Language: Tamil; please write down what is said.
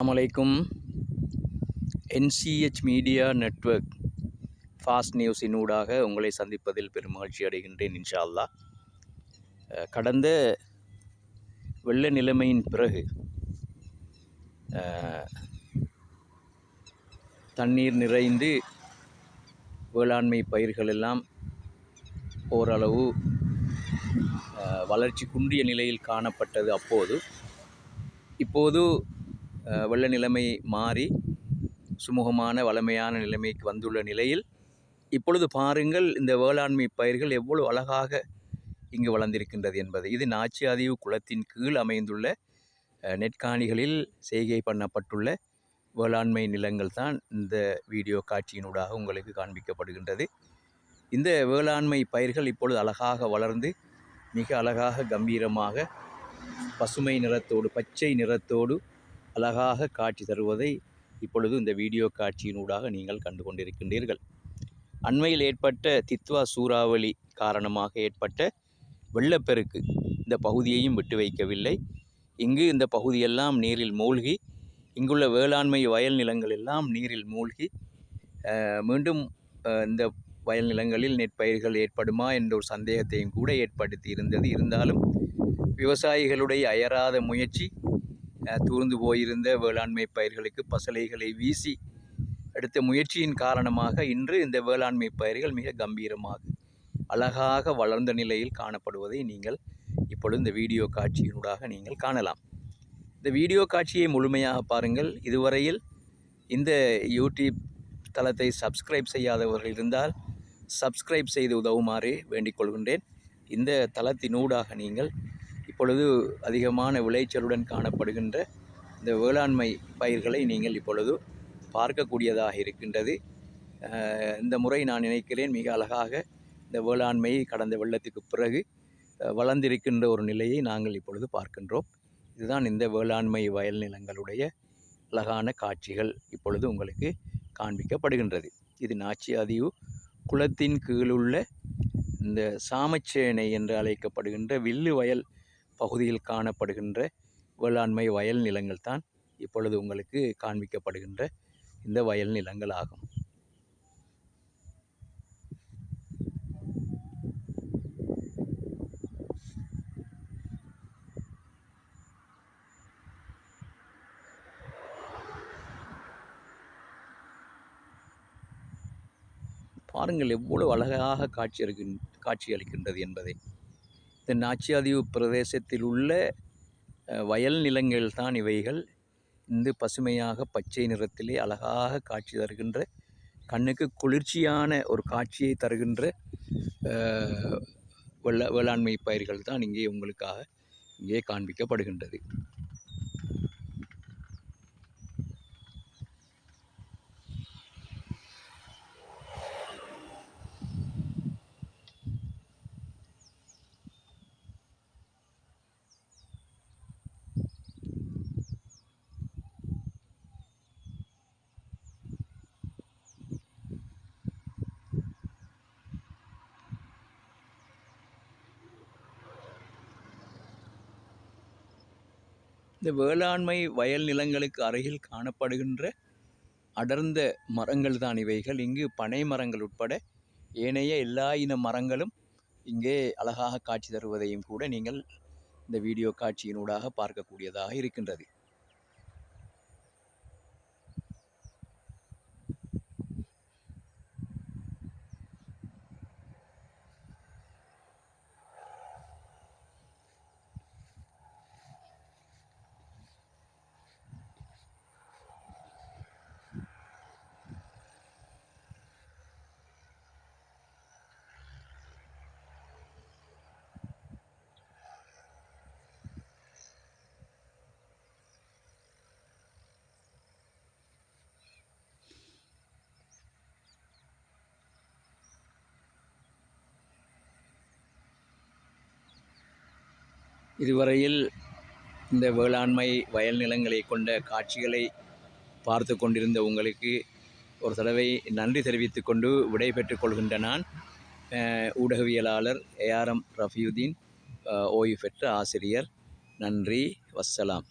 அலைக்கும். என்சிஹெச் மீடியா நெட்வொர்க் ஃபாஸ்ட் நியூஸின் ஊடாக உங்களை சந்திப்பதில் பெரும் மகிழ்ச்சி அடைகின்றேன் இன்ஷா அல்லா கடந்த வெள்ள நிலைமையின் பிறகு தண்ணீர் நிறைந்து வேளாண்மை பயிர்கள் எல்லாம் ஓரளவு வளர்ச்சி குன்றிய நிலையில் காணப்பட்டது அப்போது. இப்போது வெள்ள நிலைமை மாறி சுமூகமான வளமையான நிலைமைக்கு வந்துள்ள நிலையில் இப்பொழுது பாருங்கள் இந்த வேளாண்மை பயிர்கள் எவ்வளவு அழகாக இங்கு வளர்ந்திருக்கின்றது என்பது. இது நாச்சி அதிவு குளத்தின் கீழ் அமைந்துள்ள நெற்காணிகளில் செய்கை பண்ணப்பட்டுள்ள வேளாண்மை நிலங்கள் தான் இந்த வீடியோ காட்சியினூடாக உங்களுக்கு காண்பிக்கப்படுகின்றது. இந்த வேளாண்மை பயிர்கள் இப்பொழுது அழகாக வளர்ந்து மிக அழகாக கம்பீரமாக பசுமை நிறத்தோடு பச்சை நிறத்தோடு அழகாக காட்சி தருவதை இப்பொழுது இந்த வீடியோ காட்சியினூடாக நீங்கள் கண்டு கொண்டிருக்கின்றீர்கள். அண்மையில் ஏற்பட்ட தித்வா சூறாவளி காரணமாக ஏற்பட்ட வெள்ளப்பெருக்கு இந்த பகுதியையும் விட்டு வைக்கவில்லை. இங்கு இந்த பகுதியெல்லாம் நீரில் மூழ்கி இங்குள்ள வேளாண்மை வயல் நிலங்கள் எல்லாம் நீரில் மூழ்கி மீண்டும் இந்த வயல் நிலங்களில் நெற்பயிர்கள் ஏற்படுமா என்ற ஒரு சந்தேகத்தையும் கூட ஏற்படுத்தி இருந்தது. இருந்தாலும் விவசாயிகளுடைய அயராத முயற்சி தூர்ந்து போயிருந்த வேளாண்மை பயிர்களுக்கு பசலைகளை வீசி எடுத்த முயற்சியின் காரணமாக இன்று இந்த வேளாண்மை பயிர்கள் மிக கம்பீரமாக அழகாக வளர்ந்த நிலையில் காணப்படுவதை நீங்கள் இப்பொழுது இந்த வீடியோ காட்சியினூடாக நீங்கள் காணலாம். இந்த வீடியோ காட்சியை முழுமையாக பாருங்கள். இதுவரையில் இந்த யூடியூப் தளத்தை சப்ஸ்கிரைப் செய்யாதவர்கள் இருந்தால் சப்ஸ்கிரைப் செய்து உதவுமாறு வேண்டிக் கொள்கின்றேன். இந்த தளத்தினூடாக நீங்கள் இப்பொழுது அதிகமான விளைச்சலுடன் காணப்படுகின்ற இந்த வேளாண்மை பயிர்களை நீங்கள் இப்பொழுது பார்க்கக்கூடியதாக இருக்கின்றது. இந்த முறை நான் நினைக்கிறேன் மிக அழகாக இந்த வேளாண்மை கடந்த வெள்ளத்துக்கு பிறகு வளர்ந்திருக்கின்ற ஒரு நிலையை நாங்கள் இப்பொழுது பார்க்கின்றோம். இதுதான் இந்த வேளாண்மை வயல் நிலங்களுடைய அழகான காட்சிகள் இப்பொழுது உங்களுக்கு காண்பிக்கப்படுகின்றது. இது நாச்சி அதிவு குளத்தின் கீழுள்ள இந்த சாமச்சேனை என்று அழைக்கப்படுகின்ற வில்லு வயல் பகுதியில் காணப்படுகின்ற வேளாண்மை வயல் நிலங்கள் தான் இப்பொழுது உங்களுக்கு காண்பிக்கப்படுகின்ற இந்த வயல் நிலங்கள் ஆகும். பாருங்கள் எவ்வளவு அழகாக காட்சி அளிக்கின் காட்சி அளிக்கின்றது என்பதை. இந்த நாச்சியாதீவு பிரதேசத்தில் உள்ள வயல் நிலங்கள் தான் இவைகள். இந்த பசுமையாக பச்சை நிறத்திலே அழகாக காட்சி தருகின்ற கண்ணுக்கு குளிர்ச்சியான ஒரு காட்சியை தருகின்ற வெள்ள வேளாண்மை பயிர்கள் தான் இங்கே உங்களுக்காக இங்கே காண்பிக்கப்படுகின்றது. இந்த வேளாண்மை வயல் நிலங்களுக்கு அருகில் காணப்படுகின்ற அடர்ந்த மரங்கள் தான் இவைகள். இங்கு பனை மரங்கள் உட்பட ஏனைய எல்லா இன மரங்களும் இங்கே அழகாக காட்சி தருவதையும் கூட நீங்கள் இந்த வீடியோ காட்சியினூடாக பார்க்கக்கூடியதாக இருக்கின்றது. இதுவரையில் இந்த வேளாண்மை வயல் நிலங்களை கொண்ட காட்சிகளை பார்த்து கொண்டிருந்த உங்களுக்கு ஒரு தடவை நன்றி தெரிவித்து கொண்டு விடை பெற்றுக் கொள்கின்ற நான் ஊடகவியலாளர் ஏஆர்எம் ரஃபியுதீன் ஓய்வு பெற்ற ஆசிரியர். நன்றி வஸ்ஸலாம்